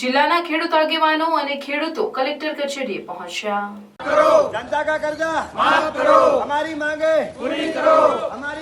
જિલ્લાના ખેડૂત આગેવાનો અને ખેડૂતો કલેક્ટર કચેરીએ પહોંચ્યા. જનતા કા કરજા? માફ કરો. અમારી માંગે. પૂરી કરો. અમારી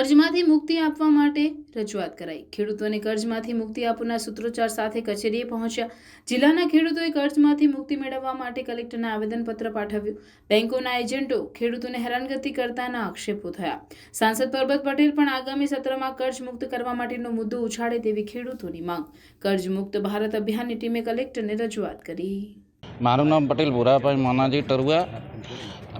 કર્જમાંથી મુક્તિ આપવા માટે રજૂઆત કરાઈ. ખેડૂતોને કર્જમાંથી મુક્તિ આપવાના સૂત્રોચ્ચાર સાથે કચેરીએ પહોંચ્યા. જિલ્લાના ખેડૂતોએ કર્જમાંથી મુક્તિ મેળવવા માટે કલેક્ટરને આવેદનપત્ર પાઠવ્યું. બેંકોના એજન્ટો ખેડૂતોને હેરાનગતિ કરતાના આક્ષેપો થયા. સાંસદ પરબત પટેલ પણ આગામી સત્રમાં કર્જ મુક્ત કરવા માટેનો મુદ્દો ઉછાળે તેવી ખેડૂતોની માંગ. કર્જ મુક્ત ભારત અભિયાનની ટીમે કલેક્ટરને રજૂઆત કરી. મારું નામ પટેલ ભૂરાભાઈ મોનાજી ટરુઆ.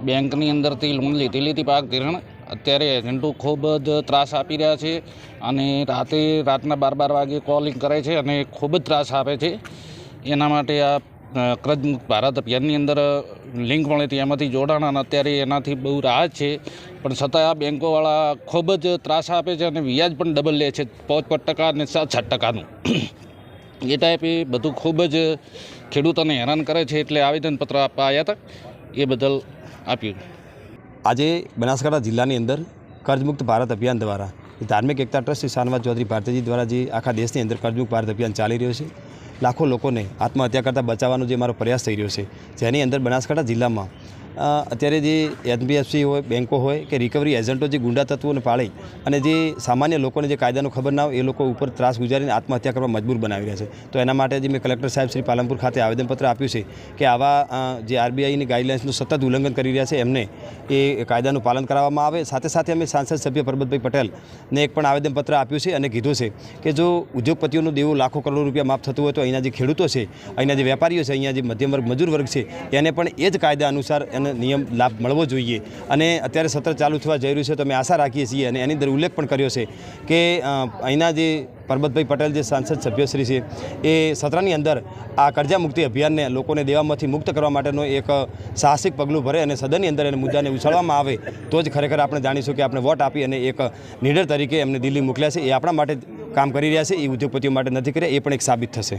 બેંકની અંદરથી લોન લીધેલી હતી પાક ધિરાણ. અત્યારે એજન્ટો ખૂબ જ ત્રાસ આપી રહ્યા છે અને રાતે રાતના બાર બાર વાગે કોલિંગ કરે છે અને ખૂબ જ ત્રાસ આપે છે. એના માટે આ અ, ભારત અભિયાનની અંદર લિંક મળે હતી એમાંથી જોડાણ અને અત્યારે એનાથી બહુ રાહત છે. પણ છતાં આ બેંકોવાળા ખૂબ જ ત્રાસ આપે છે અને વ્યાજ પણ ડબલ લે છે પાંચ પાંચ ટકા અને સાત સાત ટકાનું. એ ટાઈપે બધું ખૂબ જ ખેડૂતોને હેરાન કરે છે એટલે આવેદનપત્ર આપવા આવ્યા હતા. એ બદલ આપ્યું. આજે બનાસકાંઠા જિલ્લાની અંદર કર્જમુક્ત ભારત અભિયાન દ્વારા ધાર્મિક એકતા ટ્રસ્ટ શ્રી શાનવાજ ચૌધરી ભારતીજી દ્વારા જે આખા દેશની અંદર કર્જમુક્ત ભારત અભિયાન ચાલી રહ્યો છે, લાખો લોકોને આત્મહત્યા કરતાં બચાવવાનો જે મારો પ્રયાસ થઈ રહ્યો છે, જેની અંદર બનાસકાંઠા જિલ્લામાં અત્યારે જે એનબીએફસી હોય બેન્કો હોય કે રિકવરી એજન્ટો જે ગુંડા તત્વોને પાળી અને જે સામાન્ય લોકોને જે કાયદાનો ખબર ના હોય, એ લોકો ઉપર ત્રાસ ગુજારીને આત્મહત્યા કરવા મજબૂર બનાવી રહ્યા છે. તો એના માટે જે મેં કલેક્ટર સાહેબ શ્રી પાલનપુર ખાતે આવેદનપત્ર આપ્યું છે કે આવા જે આરબીઆઈની ગાઈડલાઇન્સનું સતત ઉલ્લંઘન કરી રહ્યા છે, એમને એ કાયદાનું પાલન કરાવવામાં આવે. સાથે સાથે અમે સાંસદ સભ્ય પરબતભાઈ પટેલને એક પણ આવેદનપત્ર આપ્યું છે અને કીધું છે કે જો ઉદ્યોગપતિઓનું દેવું લાખો કરોડ રૂપિયા માફ થતું હોય તો અહીંના જે ખેડૂતો છે, અહીંના જે વેપારીઓ છે, અહીંયા જે મધ્યમ વર્ગ મજૂર વર્ગ છે, એને પણ એ જ કાયદા અનુસાર એને નિયમ લાભ મળવો જોઈએ. અને અત્યારે સત્ર ચાલુ થવા જઈ રહ્યું છે તો અમે આશા રાખીએ છીએ અને એની અંદર ઉલ્લેખ પણ કર્યો છે કે અહીંના જે પરબતભાઈ પટેલ જે સાંસદ સભ્યશ્રી છે, એ સત્રની અંદર આ કરજા મુક્તિ અભિયાનને લોકોને દેવામાંથી મુક્ત કરવા માટેનો એક સાહસિક પગલું ભરે અને સદનની અંદર એને મુદ્દાને ઉછાળવામાં આવે તો જ ખરેખર આપણે જાણીશું કે આપણે વોટ આપી અને એક નીડર તરીકે એમને દિલ્હી મોકલ્યા છે. એ આપણા માટે કામ કરી રહ્યા છે, એ ઉદ્યોગપતિઓ માટે નથી કર્યા એ પણ એક સાબિત થશે.